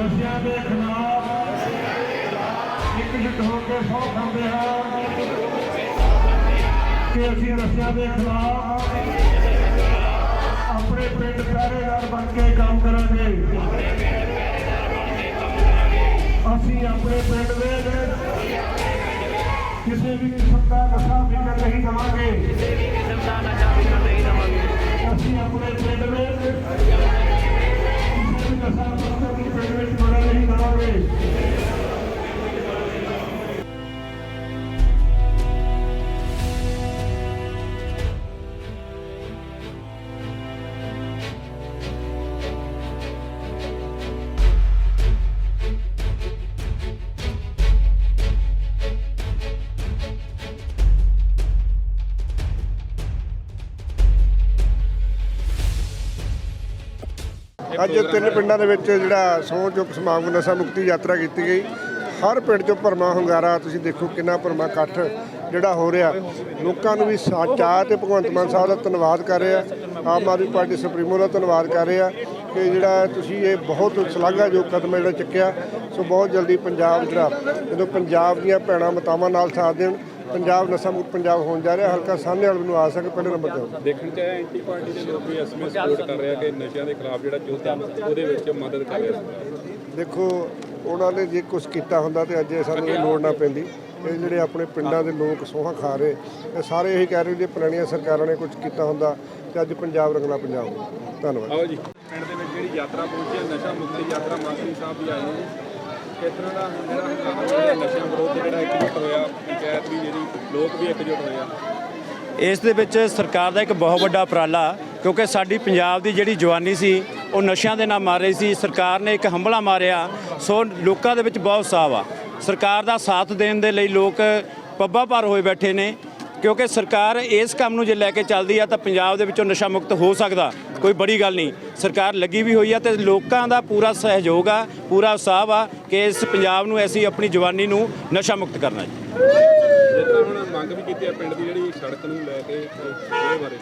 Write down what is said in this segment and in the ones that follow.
ਨਸ਼ਿਆਂ ਦੇ ਖਿਲਾਫ ਇਕਜੁੱਟ ਹੋ ਕੇ ਸੌ ਖਾਂਦੇ ਹਾਂ ਕਿ ਅਸੀਂ ਨਸ਼ਿਆਂ ਦੇ ਖਿਲਾਫ ਆਪਣੇ ਪਿੰਡ ਪਹਿਰੇਦਾਰ ਬਣ ਕੇ ਕੰਮ ਕਰਾਂਗੇ ਅਸੀਂ ਆਪਣੇ ਪਿੰਡ ਦੇ ਕਿਸੇ ਵੀ ਕਿਸਮ ਦਾ ਨਸ਼ਾ ਵਿਕਣ ਨਹੀਂ ਦਵਾਂਗੇ ਕਿਸੇ ਵੀ ਕਿਸਮ ਦਾ ਨਸ਼ਾ ਅੱਜ ਤਿੰਨ ਪਿੰਡਾਂ ਦੇ ਵਿੱਚ ਜਿਹੜਾ ਸਹੁੰ ਚੁੱਕ ਸਮਾਗਮ ਨਸ਼ਾ ਮੁਕਤੀ ਯਾਤਰਾ ਕੀਤੀ ਗਈ। ਹਰ ਪਿੰਡ 'ਚੋਂ ਭਰਮਾ ਹੁੰਗਾਰਾ, ਤੁਸੀਂ ਦੇਖੋ ਕਿੰਨਾ ਭਰਮਾ ਇਕੱਠ ਜਿਹੜਾ ਹੋ ਰਿਹਾ। ਲੋਕਾਂ ਨੂੰ ਵੀ ਸਾਚਾ ਤੇ ਭਗਵੰਤ ਮਾਨ ਸਾਹਿਬ ਦਾ ਧੰਨਵਾਦ ਕਰ ਰਿਹਾ ਆਮ ਆਦਮੀ ਪਾਰਟੀ ਸੁਪਰੀਮੋ ਦਾ ਧੰਨਵਾਦ ਕਰ ਰਿਹਾ ਕਿ ਜਿਹੜਾ ਤੁਸੀਂ ਇਹ ਬਹੁਤ ਸ਼ਲਾਘਾਯੋਗ ਕਦਮ ਜਿਹੜਾ ਚੱਕਿਆ, ਸੋ ਬਹੁਤ ਜਲਦੀ ਪੰਜਾਬ ਜਿਹੜਾ, ਜਦੋਂ ਪੰਜਾਬ ਦੀਆਂ ਭੈਣਾਂ ਮਤਾਵਾਂ ਨਾਲ ਸਾਥ ਦੇਣ ਪੰਜਾਬ ਨਸ਼ਾ ਮੁਕਤ ਪੰਜਾਬ ਹੋਣ ਜਾ ਰਿਹਾ ਹਲਕਾ ਸਾਹਮਣੇ ਵਾਲੇ ਨੂੰ ਆ ਸਕੇ ਪਹਿਲੇ ਨੰਬਰ ਤੇ। ਦੇਖਣ ਚ ਆਇਆ ਐਂਟੀ ਪਾਰਟੀ ਦੇ ਲੋਕ ਵੀ ਐਸਐਮਐਸ ਸਪੋਰਟ ਕਰ ਰਿਹਾ ਕਿ ਨਸ਼ਿਆਂ ਦੇ ਖਿਲਾਫ ਜਿਹੜਾ ਯੁੱਧ ਆ ਉਹਦੇ ਵਿੱਚ ਮਦਦ ਕਰ ਰਿਹਾ ਦੇਖੋ ਉਹਨਾਂ ਨੇ ਜੇ ਕੁਝ ਕੀਤਾ ਹੁੰਦਾ ਤੇ ਅੱਜ ਇਹ ਸਾਨੂੰ ਇਹ ਲੋੜ ਨਾ ਪੈਂਦੀ। ਇਹ ਜਿਹੜੇ ਆਪਣੇ ਪਿੰਡਾਂ ਦੇ ਲੋਕ ਸੋਹਾਂ ਖਾ ਰਹੇ ਇਹ ਸਾਰੇ ਇਹੀ ਕਹਿ ਰਹੇ ਜੇ ਪੁਰਾਣੀਆਂ ਸਰਕਾਰਾਂ ਨੇ ਕੁਝ ਕੀਤਾ ਹੁੰਦਾ ਤੇ ਅੱਜ ਪੰਜਾਬ ਰੰਗਲਾ ਪੰਜਾਬ ਹੁੰਦਾ। ਧੰਨਵਾਦ। ਆਓ ਜੀ। ਪਿੰਡ ਦੇ ਵਿੱਚ ਜਿਹੜੀ ਯਾਤਰਾ ਪਹੁੰਚੀ ਹੈ ਨਸ਼ਾ ਮੁਕਤੀ ਯਾਤਰਾ ਮੰਤਰੀ ਸਾਹਿਬ ਵੀ ਆਏ ਨੇ ਕਿਸ ਤਰ੍ਹਾਂ ਦਾ ਜਿਹੜਾ ਨਸ਼ਿਆਂ ਵਿਰੋਧ ਜਿਹੜਾ ਪੰਚਾਇਤ ਵੀ ਜਿਹੜੀ ਲੋਕ ਵੀ ਇਕਜੁੱਟ ਹੋਏ ਆ। ਇਸ ਦੇ ਵਿੱਚ ਸਰਕਾਰ ਦਾ ਇੱਕ ਬਹੁਤ ਵੱਡਾ ਉਪਰਾਲਾ, ਕਿਉਂਕਿ ਸਾਡੀ ਪੰਜਾਬ ਦੀ ਜਿਹੜੀ ਜਵਾਨੀ ਸੀ, ਉਹ ਨਸ਼ਿਆਂ ਦੇ ਨਾਲ ਮਾਰ ਰਹੀ ਸੀ, ਸਰਕਾਰ ਨੇ ਇੱਕ ਹੰਭਲਾ ਮਾਰਿਆ, ਸੋ ਲੋਕਾਂ ਦੇ ਵਿੱਚ ਬਹੁਤ ਉਤਸ਼ਾਹ ਆ। ਸਰਕਾਰ ਦਾ ਸਾਥ ਦੇਣ ਦੇ ਲਈ ਲੋਕ ਪੱਬਾਂ ਭਰ ਹੋਏ ਬੈਠੇ ਨੇ, ਕਿਉਂਕਿ ਸਰਕਾਰ ਇਸ ਕੰਮ ਨੂੰ ਜੇ ਲੈ ਕੇ ਚੱਲਦੀ ਆ, ਤਾਂ ਪੰਜਾਬ ਦੇ ਵਿੱਚੋਂ ਨਸ਼ਾ ਮੁਕਤ ਹੋ ਸਕਦਾ, ਕੋਈ ਬੜੀ ਗੱਲ ਨਹੀਂ। ਸਰਕਾਰ ਲੱਗੀ ਵੀ ਹੋਈ ਆ ਤੇ ਲੋਕਾਂ ਦਾ ਪੂਰਾ ਸਹਿਯੋਗ ਆ, ਪੂਰਾ ਉਤਸ਼ਾਹ ਆ ਕਿ ਇਸ ਪੰਜਾਬ ਨੂੰ ਅਸੀਂ ਆਪਣੀ ਜਵਾਨੀ ਨੂੰ ਨਸ਼ਾ ਮੁਕਤ ਕਰਨਾ ਜੀ। ਮੰਗ ਵੀ ਕੀਤੀ ਹੈ ਪਿੰਡ ਦੀ ਜਿਹੜੀ ਸੜਕ ਨੂੰ ਲੈ ਕੇ ਉਹਦੇ ਬਾਰੇ?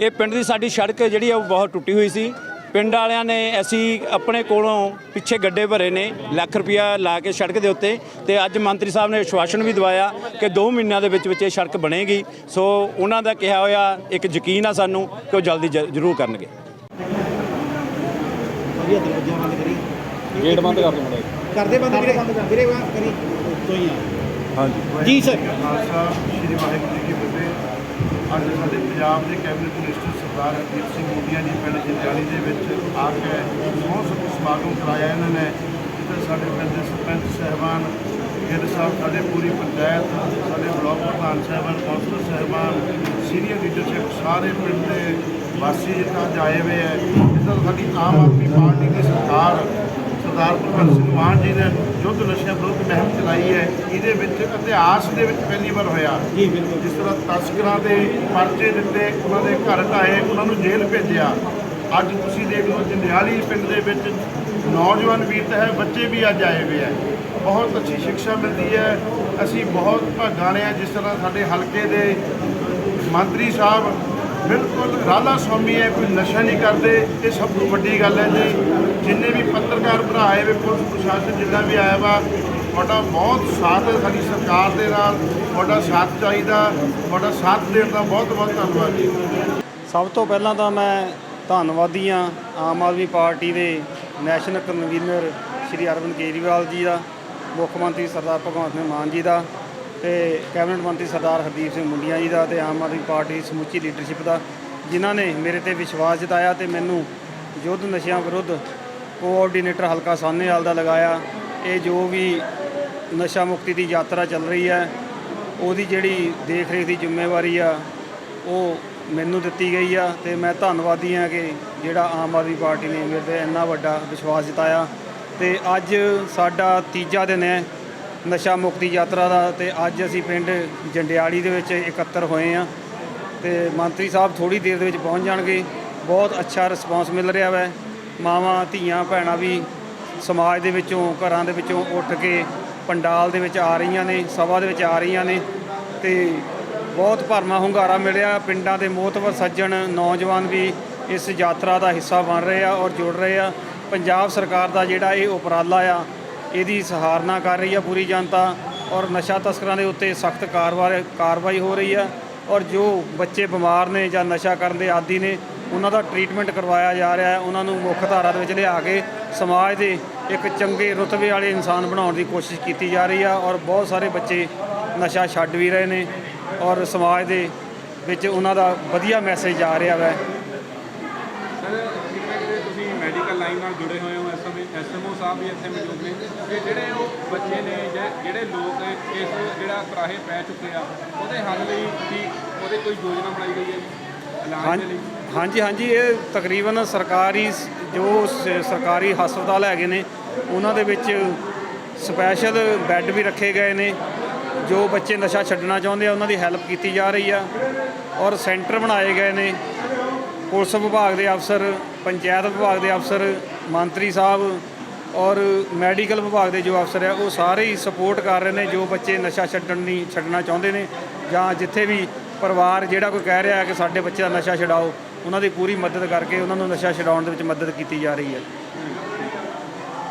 ਇਹ ਪਿੰਡ ਦੀ ਸਾਡੀ ਸੜਕ ਜਿਹੜੀ ਆ ਉਹ ਬਹੁਤ ਟੁੱਟੀ ਹੋਈ ਸੀ। ਪਿੰਡ ਵਾਲਿਆਂ ਨੇ ਅਸੀਂ ਆਪਣੇ ਕੋਲੋਂ ਪਿੱਛੇ ਗੱਡੇ ਭਰੇ ਨੇ ਲੱਖ ਰੁਪਇਆ ਲਾ ਕੇ ਸੜਕ ਦੇ ਉੱਤੇ। ਤੇ ਅੱਜ ਮੰਤਰੀ ਸਾਹਿਬ ਨੇ ਆਸ਼ਵਾਸਨ ਵੀ ਦਵਾਇਆ ਕਿ 2 ਮਹੀਨਿਆਂ ਦੇ ਵਿੱਚ ਵਿੱਚ ਇਹ ਸੜਕ ਬਣੇਗੀ। ਸੋ ਉਹਨਾਂ ਦਾ ਕਿਹਾ ਹੋਇਆ ਇੱਕ ਯਕੀਨ ਆ ਸਾਨੂੰ ਕਿ ਉਹ ਜਲਦੀ ਜ- ਜ਼ਰੂਰ ਕਰਨਗੇ। ਗੇਟ ਬੰਦ ਕਰ। ਦਿਓ ਕਰਦੇ ਬੰਦ ਵੀਰੇ। ਵੀਰੇ ਬਾਤ ਕਰੀ। ਤੋਂ ਹੀ ਆ। ਜੀ ਸਰ ਖਾਲਸਾ ਸ੍ਰੀ। ਵਾਹਿਗੁਰੂ ਜੀ ਕੀ ਫਤਿਹ। ਅੱਜ ਸਾਡੇ ਪੰਜਾਬ ਦੇ ਕੈਬਨਿਟ ਮਿਨਿਸਟਰ ਸਰਦਾਰ ਹਰਦੀਪ ਸਿੰਘ ਮੋਦੀਆਂ ਜੀ ਪਿੰਡ ਜੰਡਿਆਲੀ ਦੇ ਵਿੱਚ ਆ ਕੇ ਬਹੁਤ ਸਮਾਗਮ ਕਰਾਇਆ ਇਹਨਾਂ ਨੇ ਜਿੱਥੇ ਸਾਡੇ ਪਿੰਡ ਦੇ ਸਰਪੰਚ ਸਹਿਬਾਨ ਗਿੱਲ ਸਾਹਿਬ ਸਾਡੇ ਪੂਰੀ ਪੰਚਾਇਤ ਸਾਡੇ ਬਲਾਕ ਪ੍ਰਧਾਨ ਸਹਿਬਾਨ ਕੌਂਸਲਰ ਸਹਿਬਾਨ ਸੀਨੀਅਰ ਲੀਡਰਸ਼ਿਪ ਸਾਰੇ ਪਿੰਡ ਦੇ ਵਾਸੀ ਅੱਜ ਆਏ ਹੋਏ ਹੈ ਜਿੱਦਾਂ ਸਾਡੀ ਆਮ ਆਦਮੀ ਪਾਰਟੀ ਦੀ ਸਰਕਾਰ ਸਰਦਾਰ ਭਗਵੰਤ ਸਿੰਘ ਮਾਨ ਜੀ ਨੇ ਯੁੱਧ ਨਸ਼ਿਆਂ ਵਿਰੁੱਧ ਮੁਹਿੰਮ ਚਲਾਈ ਹੈ। ਇਹਦੇ ਵਿੱਚ ਇਤਿਹਾਸ ਦੇ ਵਿੱਚ ਪਹਿਲੀ ਵਾਰ ਹੋਇਆ। ਜੀ ਬਿਲਕੁਲ। ਜਿਸ ਤਰ੍ਹਾਂ ਤਸਕਰਾਂ ਦੇ ਪਰਚੇ ਦਿੱਤੇ ਉਹਨਾਂ ਦੇ ਘਰ ਢਾਏ ਉਹਨਾਂ ਨੂੰ ਜੇਲ੍ਹ ਭੇਜਿਆ। ਅੱਜ ਤੁਸੀਂ ਦੇਖ ਲਓ ਜੰਡਿਆਲੀ ਪਿੰਡ ਦੇ ਵਿੱਚ ਨੌਜਵਾਨ ਵੀਰ ਤਾਂ ਹੈ ਬੱਚੇ ਵੀ ਅੱਜ ਆਏ ਹੋਏ ਹੈ ਬਹੁਤ ਅੱਛੀ ਸਿੱਖਿਆ ਮਿਲਦੀ ਹੈ। ਅਸੀਂ ਬਹੁਤ ਭਾਗਾਂ ਆ ਜਿਸ ਤਰ੍ਹਾਂ ਸਾਡੇ ਹਲਕੇ ਦੇ ਮੰਤਰੀ ਸਾਹਿਬ ਬਿਲਕੁਲ ਰਾਧਾ ਸਵਾਮੀ ਹੈ ਕੋਈ ਨਸ਼ਾ ਨਹੀਂ ਕਰਦੇ, ਇਹ ਸਭ ਤੋਂ ਵੱਡੀ ਗੱਲ ਹੈ ਜੀ। ਜਿੰਨੇ ਵੀ ਪੱਤਰਕਾਰ ਭਰਾ ਆਏ ਵੇ, ਪੁਲਿਸ ਪ੍ਰਸ਼ਾਸਨ ਜਿੰਨਾ ਵੀ ਆਇਆ ਵਾ, ਤੁਹਾਡਾ ਬਹੁਤ ਸਾਥ ਹੈ ਸਾਡੀ ਸਰਕਾਰ ਦੇ ਨਾਲ, ਤੁਹਾਡਾ ਸਾਥ ਚਾਹੀਦਾ, ਤੁਹਾਡਾ ਸਾਥ ਦੇਣ ਦਾ ਬਹੁਤ ਬਹੁਤ ਧੰਨਵਾਦ ਜੀ। ਸਭ ਤੋਂ ਪਹਿਲਾਂ ਤਾਂ ਮੈਂ ਧੰਨਵਾਦੀ ਹਾਂ ਆਮ ਆਦਮੀ ਪਾਰਟੀ ਦੇ ਨੈਸ਼ਨਲ ਕਨਵੀਨਰ ਸ਼੍ਰੀ ਅਰਵਿੰਦ ਕੇਜਰੀਵਾਲ ਜੀ ਦਾ, ਮੁੱਖ ਮੰਤਰੀ ਸਰਦਾਰ ਭਗਵੰਤ ਸਿੰਘ ਮਾਨ ਜੀ ਦਾ ਤੇ ਕੈਬਨਿਟ ਮੰਤਰੀ ਸਰਦਾਰ ਹਰਦੀਪ ਸਿੰਘ ਮੁੰਡੀਆਂ ਜੀ ਦਾ ਤੇ ਆਮ ਆਦਮੀ ਪਾਰਟੀ ਸਮੁੱਚੀ ਲੀਡਰਸ਼ਿਪ ਦਾ, ਜਿਨ੍ਹਾਂ ਨੇ ਮੇਰੇ ਤੇ ਵਿਸ਼ਵਾਸ ਜਤਾਇਆ ਤੇ ਮੈਨੂੰ ਯੁੱਧ ਨਸ਼ਿਆਂ ਵਿਰੁੱਧ ਕੋਆਰਡੀਨੇਟਰ ਹਲਕਾ ਸਾਹਨੇਵਾਲ ਦਾ ਲਗਾਇਆ। ਇਹ ਜੋ ਵੀ ਨਸ਼ਾ ਮੁਕਤੀ ਦੀ ਯਾਤਰਾ ਚੱਲ ਰਹੀ ਹੈ, ਉਹਦੀ ਜਿਹੜੀ ਦੇਖ ਰੇਖ ਦੀ ਜ਼ਿੰਮੇਵਾਰੀ ਆ, ਉਹ ਮੈਨੂੰ ਦਿੱਤੀ ਗਈ ਆ ਤੇ ਮੈਂ ਧੰਨਵਾਦੀ ਆ ਕਿ ਜਿਹੜਾ ਆਮ ਆਦਮੀ ਪਾਰਟੀ ਨੇ ਮੇਰੇ ਤੇ ਇੰਨਾ ਵੱਡਾ ਵਿਸ਼ਵਾਸ ਜਤਾਇਆ। ਤੇ ਅੱਜ ਸਾਡਾ ਤੀਜਾ ਦਿਨ ਹੈ ਨਸ਼ਾ ਮੁਕਤੀ ਯਾਤਰਾ ਦਾ ਤੇ ਅੱਜ ਅਸੀਂ ਪਿੰਡ ਜੰਡਿਆਲੀ ਦੇ ਵਿੱਚ ਇਕੱਤਰ ਹੋਏ ਆ ਤੇ ਮੰਤਰੀ ਸਾਹਿਬ ਥੋੜੀ ਦੇਰ ਦੇ ਵਿੱਚ ਪਹੁੰਚ ਜਾਣਗੇ। ਬਹੁਤ ਅੱਛਾ ਰਿਸਪਾਂਸ ਮਿਲ ਰਿਹਾ ਵੈ। ਮਾਵਾਂ, ਧੀਆਂ, ਭੈਣਾਂ ਵੀ ਸਮਾਜ ਦੇ ਵਿੱਚੋਂ, ਘਰਾਂ ਦੇ ਵਿੱਚੋਂ ਉੱਠ ਕੇ ਪੰਡਾਲ ਦੇ ਵਿੱਚ ਆ ਰਹੀਆਂ ਨੇ, ਸਭਾ ਦੇ ਵਿੱਚ ਆ ਰਹੀਆਂ ਨੇ ਤੇ ਬਹੁਤ ਭਰਮਾ ਹੁੰਗਾਰਾ ਮਿਲਿਆ। ਪਿੰਡਾਂ ਦੇ ਮੋਤਵਰ ਸੱਜਣ, ਨੌਜਵਾਨ ਵੀ ਇਸ ਯਾਤਰਾ ਦਾ ਹਿੱਸਾ ਬਣ ਰਹੇ ਆ ਔਰ ਜੁੜ ਰਹੇ ਆ। ਪੰਜਾਬ ਸਰਕਾਰ ਦਾ ਜਿਹੜਾ ਇਹ ਉਪਰਾਲਾ ਆ ਇਹਦੀ ਸਹਾਰਨਾ ਕਰ ਰਹੀ ਆ ਪੂਰੀ ਜਨਤਾ ਔਰ ਨਸ਼ਾ ਤਸਕਰਾਂ ਦੇ ਉੱਤੇ ਸਖਤ ਕਾਰਵਾਈ ਕਾਰਵਾਈ ਹੋ ਰਹੀ ਆ ਔਰ ਜੋ ਬੱਚੇ ਬਿਮਾਰ ਨੇ ਜਾਂ ਨਸ਼ਾ ਕਰਨ ਦੇ ਆਦੀ ਨੇ, ਉਹਨਾਂ ਦਾ ਟ੍ਰੀਟਮੈਂਟ ਕਰਵਾਇਆ ਜਾ ਰਿਹਾ ਹੈ। ਉਹਨਾਂ ਨੂੰ ਮੁੱਖ ਧਾਰਾ ਦੇ ਵਿੱਚ ਲਿਆ ਕੇ ਸਮਾਜ ਦੇ ਇੱਕ ਚੰਗੇ ਰੁਤਬੇ ਵਾਲੇ ਇਨਸਾਨ ਬਣਾਉਣ ਦੀ ਕੋਸ਼ਿਸ਼ ਕੀਤੀ ਜਾ ਰਹੀ ਆ ਔਰ ਬਹੁਤ ਸਾਰੇ ਬੱਚੇ ਨਸ਼ਾ ਛੱਡ ਵੀ ਰਹੇ ਨੇ ਔਰ ਸਮਾਜ ਦੇ ਵਿੱਚ ਉਹਨਾਂ ਦਾ ਵਧੀਆ ਮੈਸੇਜ ਆ ਰਿਹਾ ਵੈ। ਤੁਸੀਂ ਮੈਡੀਕਲ ਲਾਈਨ ਨਾਲ ਜੁੜੇ ਹੋਏ ਹੋ ਇਸ ਸਮੇਂ ਐਸਐਮਓ ਸਾਹਿਬ ਵੀ ਇੱਥੇ ਮੌਜੂਦ ਨੇ। ਕਿ ਜਿਹੜੇ ਉਹ ਬੱਚੇ ਨੇ ਜਾਂ ਜਿਹੜੇ ਲੋਕ ਇਸ ਜਿਹੜਾ ਕੁਰਾਹੇ ਪੈ ਚੁੱਕੇ ਆ ਉਹਦੇ ਹੱਲ ਲਈ ਕੀ ਉਹਦੇ ਕੋਈ ਯੋਜਨਾ ਬਣਾਈ ਗਈ ਹੈ ਜੀ? ਇਲਾਜ ਦੇ ਲਈ? ਹਾਂਜੀ ਹਾਂਜੀ ਇਹ ਤਕਰੀਬਨ ਸਰਕਾਰੀ ਜੋ ਸਰਕਾਰੀ ਹਸਪਤਾਲ ਹੈਗੇ ਨੇ ਉਹਨਾਂ ਦੇ ਵਿੱਚ ਸਪੈਸ਼ਲ ਬੈੱਡ ਵੀ ਰੱਖੇ ਗਏ ਨੇ। ਜੋ ਬੱਚੇ ਨਸ਼ਾ ਛੱਡਣਾ ਚਾਹੁੰਦੇ ਆ ਉਹਨਾਂ ਦੀ ਹੈਲਪ ਕੀਤੀ ਜਾ ਰਹੀ ਆ। ਔਰ ਸੈਂਟਰ ਬਣਾਏ ਗਏ ਨੇ। ਪੁਲਿਸ ਵਿਭਾਗ ਦੇ ਅਫਸਰ, ਪੰਚਾਇਤ ਵਿਭਾਗ ਦੇ ਅਫਸਰ, ਮੰਤਰੀ ਸਾਹਿਬ ਔਰ ਮੈਡੀਕਲ ਵਿਭਾਗ ਦੇ ਜੋ ਅਫਸਰ ਹੈ ਉਹ ਸਾਰੇ ਹੀ ਸਪੋਰਟ ਕਰ ਰਹੇ ਨੇ, ਜੋ ਬੱਚੇ ਨਸ਼ਾ ਛੱਡਣ ਨਹੀਂ ਛੱਡਣਾ ਚਾਹੁੰਦੇ ਨੇ ਜਾਂ ਜਿੱਥੇ ਵੀ ਪਰਿਵਾਰ ਜਿਹੜਾ ਕੋਈ ਕਹਿ ਰਿਹਾ ਹੈ ਕਿ ਸਾਡੇ ਬੱਚੇ ਦਾ ਨਸ਼ਾ ਛਡਾਓ, ਉਹਨਾਂ ਦੀ ਪੂਰੀ ਮਦਦ ਕਰਕੇ ਉਹਨਾਂ ਨੂੰ ਨਸ਼ਾ ਛਡਾਉਣ ਦੇ ਵਿੱਚ ਮਦਦ ਕੀਤੀ ਜਾ ਰਹੀ ਹੈ।